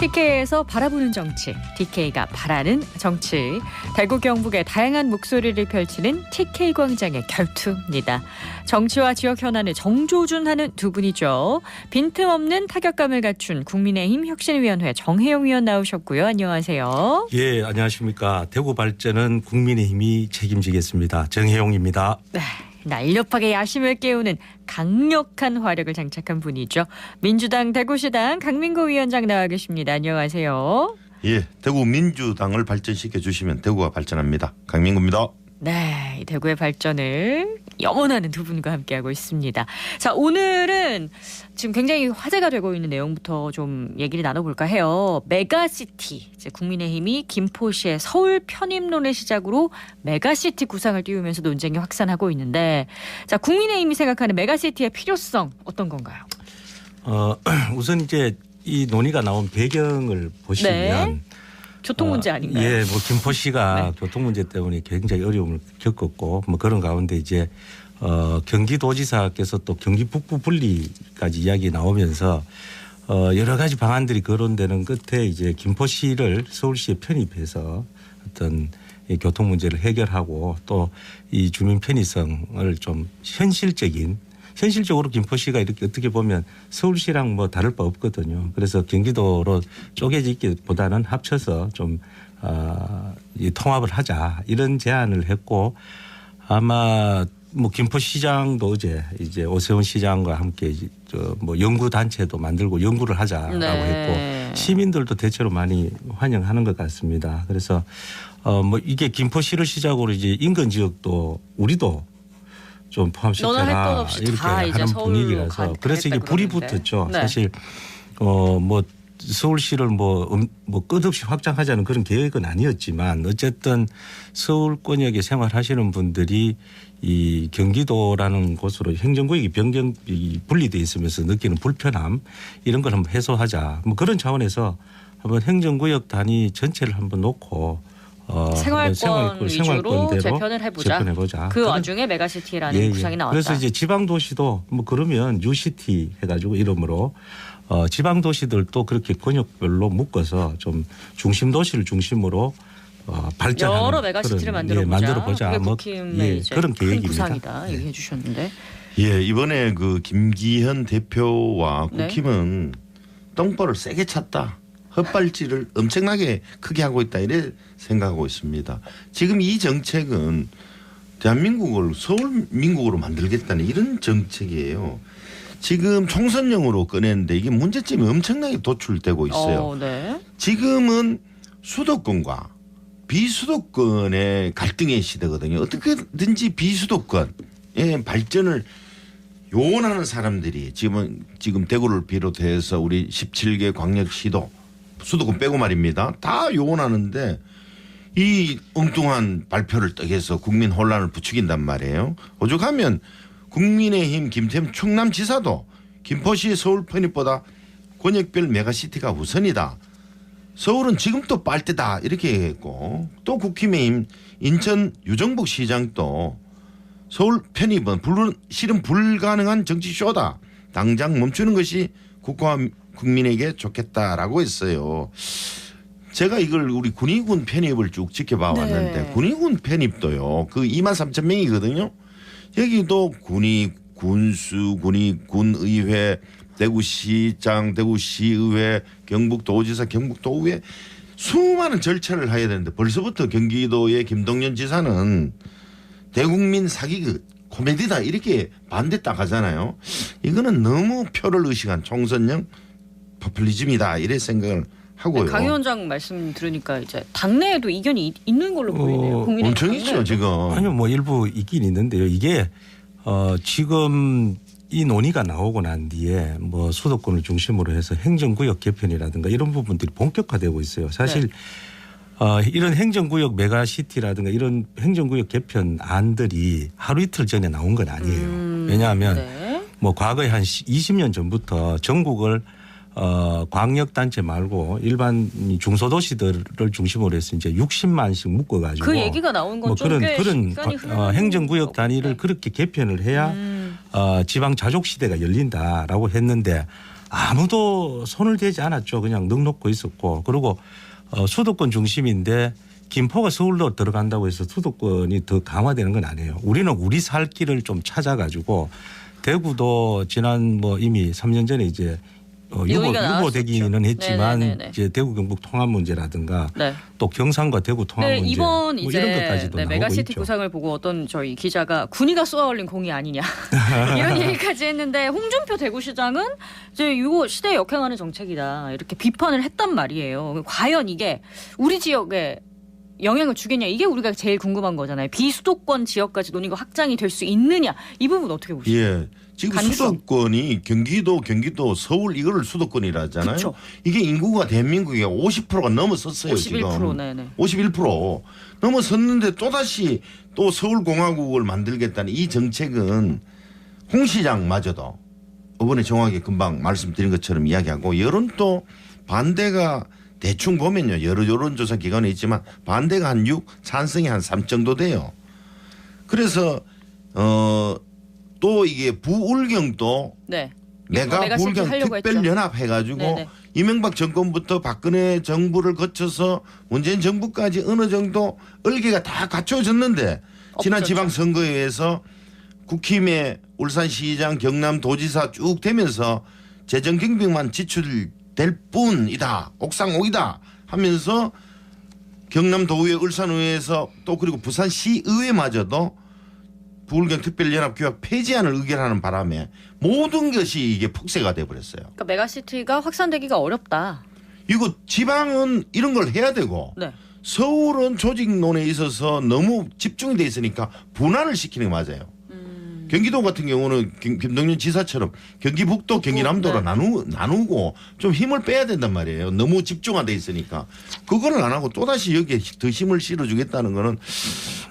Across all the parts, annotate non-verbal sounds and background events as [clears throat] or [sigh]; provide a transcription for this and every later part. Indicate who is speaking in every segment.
Speaker 1: TK에서 바라보는 정치, TK가 바라는 정치. 대구 경북의 다양한 목소리를 펼치는 TK 광장의 결투입니다. 정치와 지역 현안을 정조준하는 두 분이죠. 빈틈없는 타격감을 갖춘 국민의힘 혁신위원회 정혜영 위원 나오셨고요. 안녕하세요.
Speaker 2: 예, 안녕하십니까. 대구 발전은 국민의힘이 책임지겠습니다. 정혜용입니다.
Speaker 1: 네. 날렵하게 야심을 깨우는 강력한 화력을 장착한 분이죠. 민주당 대구시당 강민구 위원장 나와 계십니다. 안녕하세요.
Speaker 3: 예, 대구 민주당을 발전시켜 주시면 대구가 발전합니다. 강민구입니다.
Speaker 1: 네, 이 대구의 발전을 염원하는 두 분과 함께하고 있습니다. 자, 오늘은 지금 굉장히 화제가 되고 있는 내용부터 좀 얘기를 나눠볼까 해요. 메가시티, 이제 국민의힘이 김포시의 서울 편입론을 시작으로 메가시티 구상을 띄우면서 논쟁이 확산하고 있는데, 자, 국민의힘이 생각하는 메가시티의 필요성 어떤 건가요?
Speaker 2: 어, [clears throat] 우선 이제 이 논의가 나온 배경을 보시면
Speaker 1: 네. 교통 문제
Speaker 2: 어,
Speaker 1: 아닌가요?
Speaker 2: 예, 뭐 김포시가
Speaker 1: 네.
Speaker 2: 교통 문제 때문에 굉장히 어려움을 겪었고 뭐 그런 가운데 이제 어, 경기도지사께서 또 경기 북부 분리까지 이야기 나오면서 어, 여러 가지 방안들이 거론되는 끝에 이제 김포시를 서울시에 편입해서 어떤 이 교통 문제를 해결하고 또 이 주민 편의성을 좀 현실적인 현실적으로 김포시가 이렇게 어떻게 보면 서울시랑 뭐 다를 바 없거든요. 그래서 경기도로 쪼개지기보다는 합쳐서 좀 어, 이 통합을 하자 이런 제안을 했고 아마 뭐 김포시장도 어제 이제 오세훈 시장과 함께 저뭐 연구 단체도 만들고 연구를 하자라고
Speaker 1: 네.
Speaker 2: 했고 시민들도 대체로 많이 환영하는 것 같습니다. 그래서 어뭐 이게 김포시를 시작으로 이제 인근 지역도 우리도 좀 포함시켜라 이렇게 하는 분위기라서
Speaker 1: 가-
Speaker 2: 그래서 이게 불이
Speaker 1: 그러는데.
Speaker 2: 붙었죠.
Speaker 1: 네.
Speaker 2: 사실 어뭐 서울시를 뭐, 음, 뭐 끝없이 확장하자는 그런 계획은 아니었지만 어쨌든 서울권역에 생활하시는 분들이 이 경기도라는 곳으로 행정구역이 변경 이 분리돼 있으면서 느끼는 불편함 이런 걸 한번 해소하자 뭐 그런 차원에서 한번 행정구역 단위 전체를 한번 놓고 어
Speaker 1: 생활권
Speaker 2: 한번
Speaker 1: 위주로 재편을 해보자.
Speaker 2: 재편해보자.
Speaker 1: 그
Speaker 2: 그런-
Speaker 1: 와중에 메가시티라는
Speaker 2: 예, 예.
Speaker 1: 구상이 나왔다.
Speaker 2: 그래서 이제 지방 도시도 뭐 그러면 유시티 해가지고 이름으로 어 지방 도시들도 그렇게 권역별로 묶어서 좀 중심 도시를 중심으로 어 발전하는
Speaker 1: 여러 메가시티를 만들어
Speaker 2: 예,
Speaker 1: 보자.
Speaker 2: 만들어 보자.
Speaker 1: 그게
Speaker 2: 뭐 예, 그런
Speaker 1: 큰
Speaker 2: 계획입니다.
Speaker 1: 구상이다
Speaker 2: 네.
Speaker 1: 얘기해 주셨는데.
Speaker 3: 예, 이번에 그 김기현 대표와
Speaker 1: 네.
Speaker 3: 국힘은 똥볼을 세게 찼다. 헛발질을 엄청나게 크게 하고 있다 이래 생각하고 있습니다. 지금 이 정책은 대한민국을 서울 민국으로 만들겠다는 이런 정책이에요. 지금 총선용으로 꺼냈는데 이게 문제점이 엄청나게 도출되고 있어요.
Speaker 1: 어, 네.
Speaker 3: 지금은 수도권과 비수도권의 갈등의 시대거든요. 어떻게든지 비수도권의 발전을 요원하는 사람들이 지금은 지금 대구를 비롯해서 우리 17개 광역시도 수도권 빼고 말입니다. 다 요원하는데 이 엉뚱한 발표를 떡해서 국민 혼란을 부추긴단 말이에요. 오죽하면 국민의힘 김태흠 충남지사도 김포시 서울 편입보다 권역별 메가시티가 우선이다. 서울은 지금 또 빨대다 이렇게 얘기했고 또 국힘의힘 인천 유정복 시장도 서울 편입은 불, 실은 불가능한 정치 쇼다. 당장 멈추는 것이 국가와 국민에게 좋겠다라고 했어요. 제가 이걸 우리 군의군 편입을 쭉 지켜봐
Speaker 1: 네.
Speaker 3: 왔는데 군의군 편입도요. 그 2만 3천 명이거든요. 여기도 군의 군수 군의 군의회 대구시장 대구시의회 경북도지사 경북도의회 수많은 절차를 해야 되는데 벌써부터 경기도의 김동연 지사는 대국민 사기 그 코미디다 이렇게 반대 딱 하잖아요. 이거는 너무 표를 의식한 총선용 포퓰리즘이다 이래 생각을 하고요.
Speaker 1: 강 위원장 말씀 들으니까 이제 당내에도 이견이 있- 있는 걸로
Speaker 2: 어,
Speaker 1: 보이네요. 국민의힘
Speaker 3: 엄청 있죠. 지금.
Speaker 2: 아니요, 뭐 일부 있긴 있는데요. 이게 어 지금 이 논의가 나오고 난 뒤에 뭐 수도권을 중심으로 해서 행정구역 개편이라든가 이런 부분들이 본격화되고 있어요. 사실
Speaker 1: 네.
Speaker 2: 어 이런 행정구역 메가시티라든가 이런 행정구역 개편 안들이 하루 이틀 전에 나온 건 아니에요.
Speaker 1: 음,
Speaker 2: 왜냐하면
Speaker 1: 네.
Speaker 2: 뭐 과거에 한 20년 전부터 전국을 어 광역 단체 말고 일반 이 중소도시들을 중심으로 해서 이제 60만씩 묶어 가지고
Speaker 1: 그 얘기가 나온
Speaker 2: 뭐
Speaker 1: 건좀
Speaker 2: 그런
Speaker 1: 꽤
Speaker 2: 그런 어,
Speaker 1: 흘러난
Speaker 2: 행정구역. 단위를
Speaker 1: 네.
Speaker 2: 그렇게 개편을 해야
Speaker 1: 음.
Speaker 2: 어, 지방 자족 시대가 열린다라고 했는데 아무도 손을 대지 않았죠. 그냥 넉넉고 있었고 그리고 어, 수도권 중심인데 김포가 서울로 들어간다고 해서 수도권이 더 강화되는 건 아니에요. 우리는 우리 살 길을 좀 찾아가지고 대구도 지난 뭐 이미 3년 전에 이제 어, 유보,
Speaker 1: 논의가
Speaker 2: 유보
Speaker 1: 나왔었죠.
Speaker 2: 되기는 했지만
Speaker 1: 네네네네.
Speaker 2: 이제 대구 경북 통합 문제라든가
Speaker 1: 네.
Speaker 2: 또 경상과 대구 통합
Speaker 1: 네,
Speaker 2: 문제
Speaker 1: 이번
Speaker 2: 뭐
Speaker 1: 이제
Speaker 2: 이런 것까지도
Speaker 1: 네,
Speaker 2: 나오고
Speaker 1: 메가시티
Speaker 2: 있죠.
Speaker 1: 구상을 보고 어떤 저희 기자가 군이가 쏘아올린 공이 아니냐 [laughs] 이런 [laughs] 얘기까지 했는데 홍준표 대구시장은 이제 이거 시대에 역행하는 정책이다 이렇게 비판을 했단 말이에요. 과연 이게 우리 지역에 영향을 주겠냐 이게 우리가 제일 궁금한 거잖아요. 비수도권 지역까지 논의가 확장이 될 수 있느냐 이 부분 어떻게 보시죠?
Speaker 3: 예. 지금
Speaker 1: 가능성.
Speaker 3: 수도권이 경기도, 경기도, 서울 이거를 수도권이라 하잖아요.
Speaker 1: 그쵸.
Speaker 3: 이게 인구가 대한민국의 50%가 넘어섰어요.
Speaker 1: 51%
Speaker 3: 지금.
Speaker 1: 네네.
Speaker 3: 51% 넘어섰는데 또 다시 또 서울공화국을 만들겠다는 이 정책은 홍 시장마저도 이번에 정확하게 금방 말씀드린 것처럼 이야기하고 여론도 반대가 대충 보면요 여러 여론조사 기관에 있지만 반대가 한 6, 찬성이 한 3 정도 돼요. 그래서 어 또 이게 부울경도
Speaker 1: 네.
Speaker 3: 내가
Speaker 1: 하려고 했죠.
Speaker 3: 특별연합 해가지고
Speaker 1: 네네.
Speaker 3: 이명박 정권부터 박근혜 정부를 거쳐서 문재인 정부까지 어느 정도 얼개가 다 갖춰졌는데 지난
Speaker 1: 없었죠.
Speaker 3: 지방선거에서 국힘의 울산시장 경남도지사 쭉 되면서 재정 경비만 지출될 뿐이다 옥상옥이다 하면서 경남도의회 울산의회에서 또 그리고 부산시의회마저도 부울경 특별연합교약 폐지안을 의결하는 바람에 모든 것이 이게 폭세가 돼버렸어요.
Speaker 1: 그러니까 메가시티가 확산되기가 어렵다.
Speaker 3: 이거 지방은 이런 걸 해야 되고
Speaker 1: 네.
Speaker 3: 서울은 조직론에 있어서 너무 집중이 돼 있으니까 분할을 시키는 게 맞아요.
Speaker 1: 음.
Speaker 3: 경기도 같은 경우는 김, 김동연 지사처럼 경기 북도, 경기 남도로
Speaker 1: 네.
Speaker 3: 나누, 나누고 좀 힘을 빼야 된단 말이에요. 너무 집중화돼 있으니까 그거를 안 하고 또다시 여기에 더 힘을 실어주겠다는 거는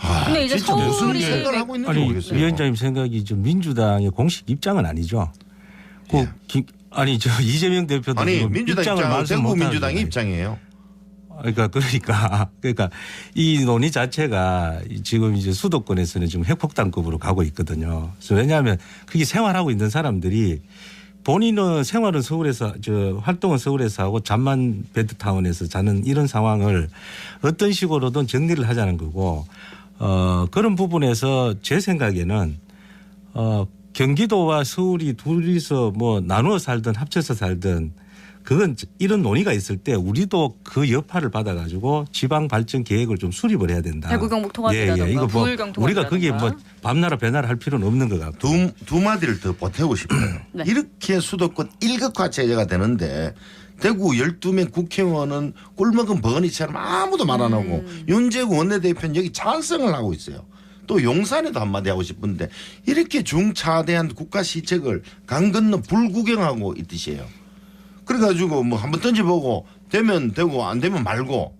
Speaker 3: 아,
Speaker 1: 근데 이제
Speaker 3: 진짜 무슨
Speaker 1: 서울이
Speaker 3: 생각을 하고 있는지
Speaker 2: 아니
Speaker 3: 모르겠어요.
Speaker 2: 위원장님 생각이 좀 민주당의 공식 입장은 아니죠. 그
Speaker 3: 예.
Speaker 2: 기- 아니 저 [laughs] 이재명 대표도
Speaker 3: 아니
Speaker 2: 지금
Speaker 3: 민주당
Speaker 2: 입장을
Speaker 3: 입장은
Speaker 2: 말씀
Speaker 3: 대구
Speaker 2: 못
Speaker 3: 민주당의. 입장이에요.
Speaker 2: 그러니까 그러니까 [laughs] 그러니까 이 논의 자체가 지금 이제 수도권에서는 지금 핵폭탄급으로 가고 있거든요. 그래서 왜냐하면 그게 생활하고 있는 사람들이 본인은 생활은 서울에서 저 활동은 서울에서 하고 잠만 베드타운에서 자는 이런 상황을 어떤 식으로든 정리를 하자는 거고 어 그런 부분에서 제 생각에는 어 경기도와 서울이 둘이서 뭐 나누어 살든 합쳐서 살든 그건 이런 논의가 있을 때 우리도 그 여파를 받아가지고 지방 발전 계획을 좀 수립을 해야 된다.
Speaker 1: 대구 경북 통합이라든가
Speaker 2: 이거 뭐
Speaker 1: 부울 경북
Speaker 2: 우리가 거기에 뭐. 밤나라 배나라 할 필요는 없는 것 같고.
Speaker 3: 두, 두 마디를 더 보태고 싶어요.
Speaker 1: 네.
Speaker 3: 이렇게 수도권 일극화 체제가 되는데 대구 12명 국회의원은 꿀먹은 버거니처럼 아무도 말 안 하고
Speaker 1: 음.
Speaker 3: 윤재구 원내대표는 여기 찬성을 하고 있어요. 또 용산에도 한마디 하고 싶은데 이렇게 중차대한 국가 시책을 강 건너 불구경하고 있듯이에요. 그래가지고 뭐 한번 던져보고 되면 되고 안 되면 말고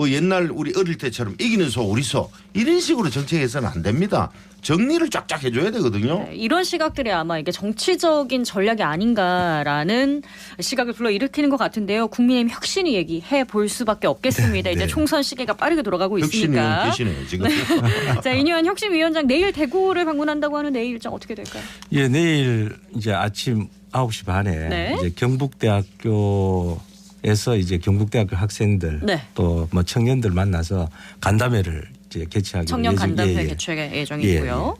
Speaker 3: 뭐 옛날 우리 어릴 때처럼 이기는 소 우리 소 이런 식으로 정책해서는 안 됩니다. 정리를 쫙쫙 해줘야 되거든요.
Speaker 1: 네, 이런 시각들이 아마 이게 정치적인 전략이 아닌가라는 시각을 불러 일으키는 것 같은데요. 국민의힘 혁신이 얘기해 볼 수밖에 없겠습니다.
Speaker 3: 네,
Speaker 1: 이제
Speaker 3: 네.
Speaker 1: 총선 시계가 빠르게 돌아가고
Speaker 3: 혁신이
Speaker 1: 있으니까.
Speaker 3: 계시네요 지금. [laughs]
Speaker 1: 자 이뇨한 혁신위원장 내일 대구를 방문한다고 하는 내일 일정 어떻게 될까요?
Speaker 2: 예, 내일 이제 아침 9시 반에
Speaker 1: 네.
Speaker 2: 이제 경북대학교 에서 이제 경북대학교 학생들
Speaker 1: 네.
Speaker 2: 또뭐 청년들 만나서 간담회를 이제 개최하기로
Speaker 1: 청년
Speaker 2: 예정-
Speaker 1: 간담회
Speaker 2: 예, 예.
Speaker 1: 개최 예정이고요.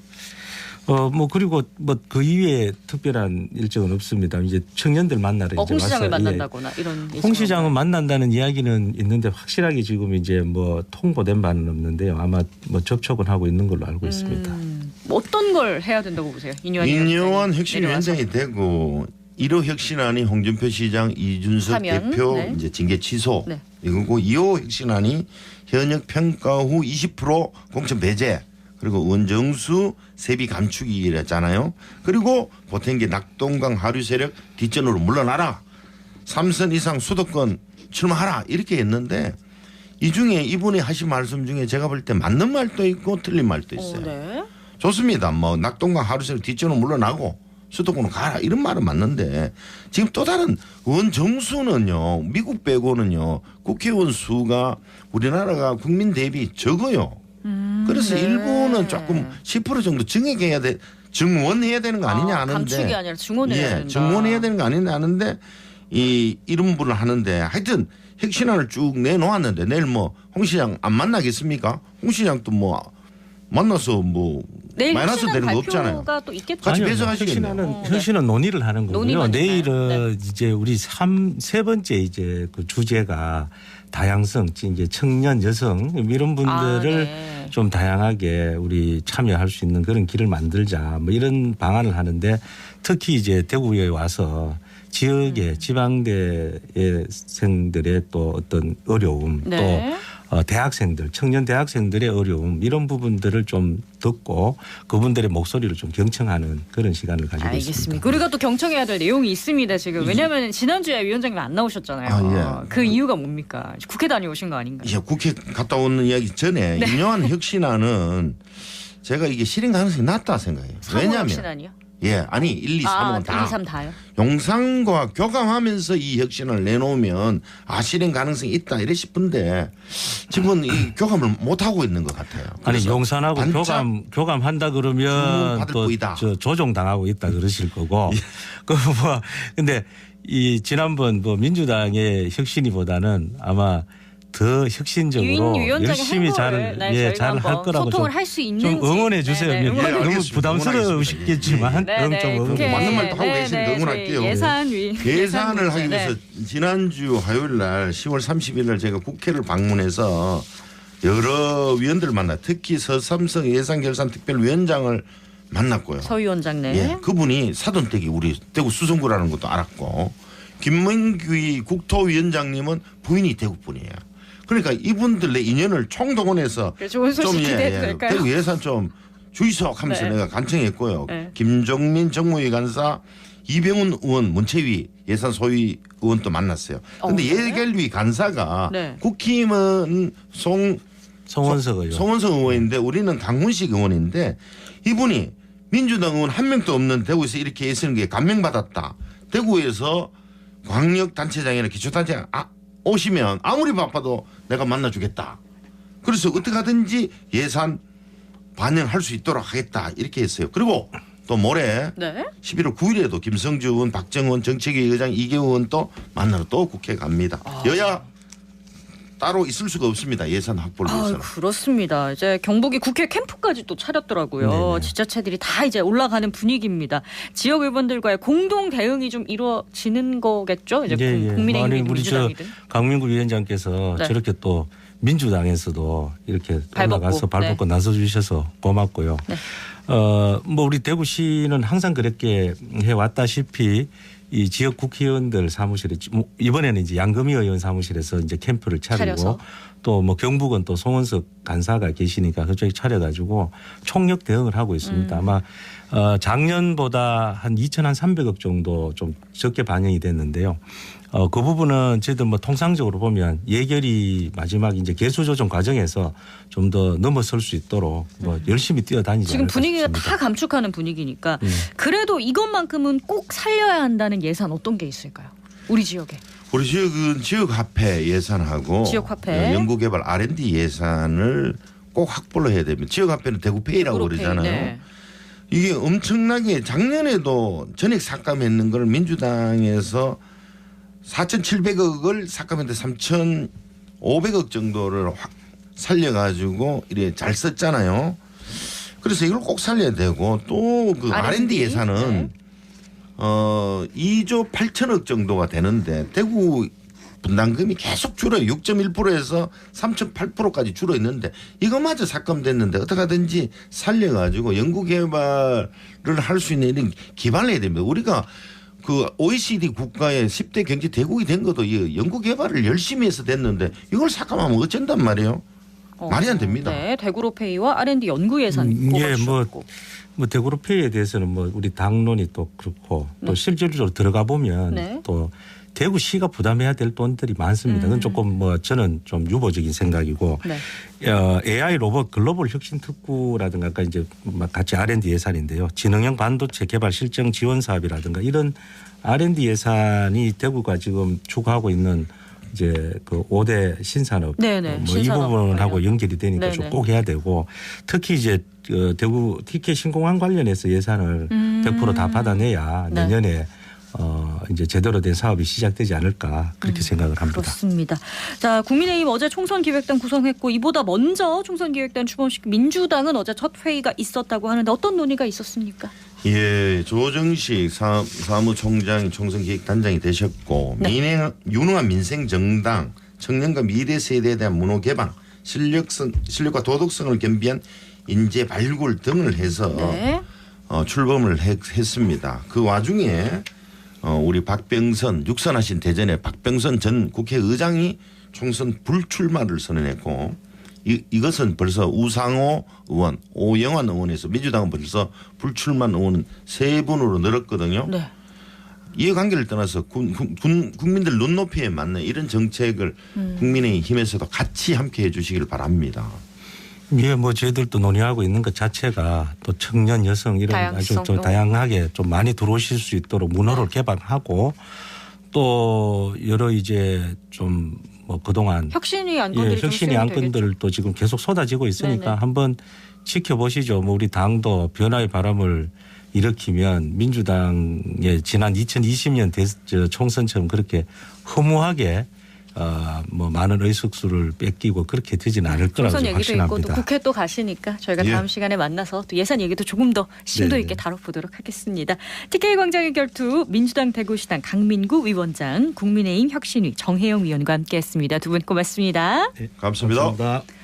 Speaker 2: 어, 뭐 그리고 뭐 그 이외에 특별한 일정은 없습니다. 이제 청년들 만나러
Speaker 1: 어,
Speaker 2: 이제
Speaker 1: 홍 시장을
Speaker 2: 예.
Speaker 1: 만난다거나 이런
Speaker 2: 홍 시장은 만난다는 이야기는 있는데 확실하게 지금 이제 뭐 통보된 바는 없는데요. 아마 뭐 접촉은 하고 있는 걸로 알고 있습니다.
Speaker 1: 음, 뭐 어떤 걸 해야 된다고 보세요?
Speaker 3: 인요한
Speaker 1: 위원장이 내려와서.
Speaker 3: 혁신위원장이 되고 1호 혁신안이 홍준표 시장 이준석
Speaker 1: 사면,
Speaker 3: 대표
Speaker 1: 네.
Speaker 3: 이제 징계 취소
Speaker 1: 네.
Speaker 3: 이거고 2호 혁신안이 현역 평가 후 20% 공천 배제 그리고 원정수 세비 감축이랬잖아요. 그리고 보태기 낙동강 하류 세력 뒷전으로 물러나라. 삼선 이상 수도권 출마하라 이렇게 했는데 이 중에 이분이 하신 말씀 중에 제가 볼 때 맞는 말도 있고 틀린 말도
Speaker 1: 어,
Speaker 3: 있어요.
Speaker 1: 네.
Speaker 3: 좋습니다. 뭐 낙동강 하루세를 뒷전으로 물러나고 수도권으로 가라 이런 말은 맞는데 지금 또 다른 의원 정수는요 미국 빼고는요 국회의원 수가 우리나라가 국민 대비 적어요.
Speaker 1: 음,
Speaker 3: 그래서
Speaker 1: 네.
Speaker 3: 일부는 조금 10% 정도 증액해야 돼 증원해야 되는 거 아니냐
Speaker 1: 아,
Speaker 3: 하는데
Speaker 1: 감축이 아니라 증원을 해야
Speaker 3: 예,
Speaker 1: 된다.
Speaker 3: 증원해야 되는 거 아니냐 하는데 이 이런 분을 하는데 하여튼 핵신안을 쭉 내놓았는데 내일 뭐 홍 시장 안 만나겠습니까? 홍 시장도 뭐 만나서 뭐
Speaker 1: 내일
Speaker 3: 마이너스 되는 거 없잖아요.
Speaker 1: 발표가 또 있겠죠.
Speaker 3: 같이
Speaker 2: 아니요,
Speaker 3: 배석하시겠네요.
Speaker 2: 혁신은
Speaker 1: 어, 네.
Speaker 2: 혁신은 논의를 하는 거고요.
Speaker 1: 논의만
Speaker 2: 내일은
Speaker 1: 있나요?
Speaker 2: 이제 우리 삼 세 번째 이제 그 주제가 다양성, 이제 청년, 여성 이런 분들을
Speaker 1: 아, 네.
Speaker 2: 좀 다양하게 우리 참여할 수 있는 그런 길을 만들자 뭐 이런 방안을 하는데 특히 이제 대구에 와서 지역의
Speaker 1: 음.
Speaker 2: 지방대의 생들의 또 어떤 어려움
Speaker 1: 네.
Speaker 2: 또 어, 대학생들, 청년 대학생들의 어려움 이런 부분들을 좀 듣고 그분들의 목소리를 좀 경청하는 그런 시간을 가지고
Speaker 1: 알겠습니다.
Speaker 2: 있습니다.
Speaker 1: 우리가 또 경청해야 될 내용이 있습니다. 지금 왜냐하면 지난주에 위원장님 안 나오셨잖아요.
Speaker 3: 아, 예.
Speaker 1: 그 이유가 뭡니까? 국회 다녀오신 거 아닌가요?
Speaker 3: 예, 국회 갔다 오는 이야기 전에
Speaker 1: 네.
Speaker 3: 임요한 혁신안은 제가 이게 실행 가능성이 낮다 생각해요. 왜냐하면
Speaker 1: 신안이요?
Speaker 3: 예, 아니 1, 2, 3은
Speaker 1: 아,
Speaker 3: 다
Speaker 1: 1, 2, 3 다요?
Speaker 3: 용산과 교감하면서 이 혁신을 내놓으면 아 실행 가능성이 있다 이래 싶은데 지금은 이 교감을 못 하고 있는 것 같아요.
Speaker 2: 아니 용산하고 교감 교감한다 그러면
Speaker 3: 받을
Speaker 2: 또
Speaker 3: 거이다.
Speaker 2: 저 조종 당하고 있다 그러실 거고
Speaker 3: 예. [laughs]
Speaker 2: 그뭐 근데 이 지난번 뭐 민주당의 혁신이보다는 아마 더 혁신적으로 열심히 잘
Speaker 1: 네,
Speaker 2: 예,
Speaker 1: 저희가
Speaker 2: 잘할
Speaker 1: 한번
Speaker 2: 거라고
Speaker 1: 소통을
Speaker 2: 좀,
Speaker 1: 할수 있는지
Speaker 2: 좀 응원해 주세요.
Speaker 1: 네, 네,
Speaker 2: 예, 너무
Speaker 3: 알겠습니다.
Speaker 2: 부담스러우시겠지만
Speaker 1: 네,
Speaker 2: 응,
Speaker 1: 네,
Speaker 2: 좀
Speaker 1: 국회
Speaker 2: 응원.
Speaker 3: 맞는 말도 하고
Speaker 1: 네,
Speaker 3: 계신데
Speaker 1: 네,
Speaker 3: 응원할게요.
Speaker 1: 저희 예산 위
Speaker 3: 계산을
Speaker 1: 예산
Speaker 3: 하기 위해서
Speaker 1: 네.
Speaker 3: 지난주 화요일 날 10월 30일 날 제가 국회를 방문해서 여러 위원들을 만나 특히 서삼성 예산결산특별위원장을 만났고요.
Speaker 1: 서 위원장 네.
Speaker 3: 예, 그분이 사돈댁이 우리 대구 수성구라는 것도 알았고 김민규 국토위원장님은 부인이 대구 분이에요. 그러니까 이분들의 인연을 총동원해서
Speaker 1: 좋은 소식
Speaker 3: 좀, 예,
Speaker 1: 기대해도
Speaker 3: 예,
Speaker 1: 될까요?
Speaker 3: 대구 예산 좀 주의석 하면서
Speaker 1: 네.
Speaker 3: 내가 간청했고요.
Speaker 1: 네.
Speaker 3: 김종민 정무위 간사 이병훈 의원 문체위 예산 소위 의원도 만났어요. 근데
Speaker 1: 어, 네.
Speaker 3: 예결위 간사가
Speaker 1: 네.
Speaker 3: 국힘은 송
Speaker 2: 송원석 의원.
Speaker 3: 송원석 의원인데 우리는 강훈식 의원인데 이분이 민주당 의원 한 명도 없는 대구에서 이렇게 애쓰는 게 감명받았다. 대구에서 광역 단체장이나 기초 단체장 아, 오시면 아무리 바빠도 내가 만나주겠다. 그래서 어떻게 하든지 예산 반영할 수 있도록 하겠다 이렇게 했어요. 그리고 또 모레
Speaker 1: 네.
Speaker 3: 11월 9일에도 김성주 의원, 박정원 정책위 의장 이계호 의원 또 만나러 또 국회 갑니다.
Speaker 1: 아.
Speaker 3: 여야 따로 있을 수가 없습니다. 예산 확보를
Speaker 1: 아,
Speaker 3: 위해서는.
Speaker 1: 그렇습니다. 이제 경북이 국회 캠프까지 또 차렸더라고요.
Speaker 2: 네네.
Speaker 1: 지자체들이 다 이제 올라가는 분위기입니다. 지역 의원들과의 공동 대응이 좀 이루어지는 거겠죠? 이제
Speaker 2: 예, 예.
Speaker 1: 국민의힘이든
Speaker 2: 아니, 우리 저
Speaker 1: 민주당이든.
Speaker 2: 강민구 위원장께서
Speaker 1: 네.
Speaker 2: 저렇게 또 민주당에서도 이렇게
Speaker 1: 발
Speaker 2: 올라가서
Speaker 1: 뻗고,
Speaker 2: 발
Speaker 1: 네.
Speaker 2: 뻗고 나서 주셔서 고맙고요.
Speaker 1: 네.
Speaker 2: 어, 뭐 우리 대구시는 항상 그렇게 해 왔다시피 이 지역 국회의원들 사무실에 뭐 이번에는 이제 양금희 의원 사무실에서 이제 캠프를 차리고. 또 뭐 경북은 또 송원석 간사가 계시니까 그쪽에 차려가지고 총력 대응을 하고 있습니다.
Speaker 1: 음.
Speaker 2: 아마 어, 작년보다 한 2,300억 정도 좀 적게 반영이 됐는데요. 어, 그 부분은 저희들 뭐 통상적으로 보면 예결이 마지막 이제 개수 조정 과정에서 좀 더 넘어설 수 있도록 뭐 열심히 뛰어다니지
Speaker 1: 음. 지금 분위기가
Speaker 2: 싶습니다.
Speaker 1: 다 감축하는 분위기니까
Speaker 2: 음.
Speaker 1: 그래도 이것만큼은 꼭 살려야 한다는 예산 어떤 게 있을까요? 우리 지역에.
Speaker 3: 우리 지역은 지역 화폐 예산하고
Speaker 1: 지역 화폐.
Speaker 3: 어, 연구 개발 R&D 예산을 꼭 확보를 해야 됩니다. 지역 화폐는 대구 페이라고
Speaker 1: 그룹페이,
Speaker 3: 그러잖아요.
Speaker 1: 네.
Speaker 3: 이게 엄청나게 작년에도 전액 삭감했는 걸 민주당에서 4,700억을 삭감했는데 3,500억 정도를 확 살려가지고 이래 잘 썼잖아요. 그래서 이걸 꼭 살려야 되고 또 그
Speaker 1: R&D,
Speaker 3: 예산은
Speaker 1: 네.
Speaker 3: 어 2조 8천억 정도가 되는데 대구 분담금이 계속 줄어요. 6.1%에서 3.8%까지 줄어 있는데 이것마저 삭감됐는데 어떻게 하든지 살려가지고 연구개발을 할 수 있는 이런 기반을 해야 됩니다. 우리가 그 OECD 국가의 10대 경제 대국이 된 것도 이 연구 개발을 열심히 해서 됐는데 이걸 삭감하면 어쩐단 말이에요.
Speaker 1: 어,
Speaker 3: 말이 안 됩니다.
Speaker 1: 네, 대구로페이와 R&D 연구 예산
Speaker 2: 음, 예,
Speaker 1: 꼽아주셨고.
Speaker 2: 뭐 대구로페이에 대해서는 뭐 우리 당론이 또 그렇고 또 실질적으로 들어가 보면
Speaker 1: 네.
Speaker 2: 또 대구시가 부담해야 될 돈들이 많습니다. 그건 조금 뭐 저는 좀 유보적인 생각이고
Speaker 1: 네.
Speaker 2: 어, AI 로봇 글로벌 혁신 특구라든가 아까 이제 막 같이 R&D 예산인데요. 지능형 반도체 개발 실정 지원 사업이라든가 이런 R&D 예산이 대구가 지금 추구하고 있는 이제 그 5대 신산업
Speaker 1: 네네,
Speaker 2: 뭐이
Speaker 1: 신산업
Speaker 2: 부분하고. 연결이 되니까
Speaker 1: 네네.
Speaker 2: 좀꼭 해야 되고 특히 이제 그 대구 TK 신공항 관련해서 예산을
Speaker 1: 음.
Speaker 2: 100%다 받아내야
Speaker 1: 네.
Speaker 2: 내년에 어 이제 제대로 된 사업이 시작되지 않을까 그렇게 생각을 합니다.
Speaker 1: 음, 그렇습니다. 자, 국민의힘 어제 총선 기획단 구성했고 이보다 먼저 총선 기획단 출범시킨 민주당은 어제 첫 회의가 있었다고 하는데 어떤 논의가 있었습니까?
Speaker 3: 예, 조정식 사, 사무총장이 총선 기획단장이 되셨고
Speaker 1: 네.
Speaker 3: 민행, 유능한 민생 정당 청년과 미래 세대에 대한 문호 개방 실력성 실력과 도덕성을 겸비한 인재 발굴 등을 해서
Speaker 1: 네.
Speaker 3: 어, 출범을 했, 했습니다. 그 와중에 어, 우리 박병선 육선하신 대전의 박병선 전 국회의장이 총선 불출마를 선언했고 이, 이것은 벌써 우상호 의원, 오영환 의원에서 민주당은 벌써 불출마 의원은 세 분으로 늘었거든요.
Speaker 1: 네.
Speaker 3: 이해관계를 떠나서 군, 군, 군- 국민들 눈높이에 맞는 이런 정책을
Speaker 1: 음.
Speaker 3: 국민의 힘에서도 같이 함께 해주시기를 바랍니다.
Speaker 2: 예, 뭐 저희들도 논의하고 있는 것 자체가 또 청년 여성 이런
Speaker 1: 다양성.
Speaker 2: 아주 좀 다양하게 좀 많이 들어오실 수 있도록 문호를 개방하고 또 여러 이제 좀 뭐 그동안
Speaker 1: 혁신이 안건들이
Speaker 2: 예,
Speaker 1: 수용되겠죠.
Speaker 2: 안건들도 지금 계속 쏟아지고 있으니까
Speaker 1: 네네.
Speaker 2: 한번 지켜보시죠. 뭐 우리 당도 변화의 바람을 일으키면 민주당의 지난 2020년 대, 저 총선처럼 그렇게 허무하게 어, 뭐 많은 의석수를 뺏기고 그렇게 되지는 않을 거라고 좀 확신합니다.
Speaker 1: 국회 또 가시니까 저희가
Speaker 3: 예.
Speaker 1: 다음 시간에 만나서 또 예산 얘기도 조금 더 심도
Speaker 2: 네네.
Speaker 1: 있게 다뤄보도록 하겠습니다. TK 광장의 결투 민주당 대구시당 강민구 위원장, 국민의힘 혁신위 정혜영 위원과 함께했습니다. 두 분 고맙습니다.
Speaker 2: 네,
Speaker 3: 감사합니다.
Speaker 2: 감사합니다.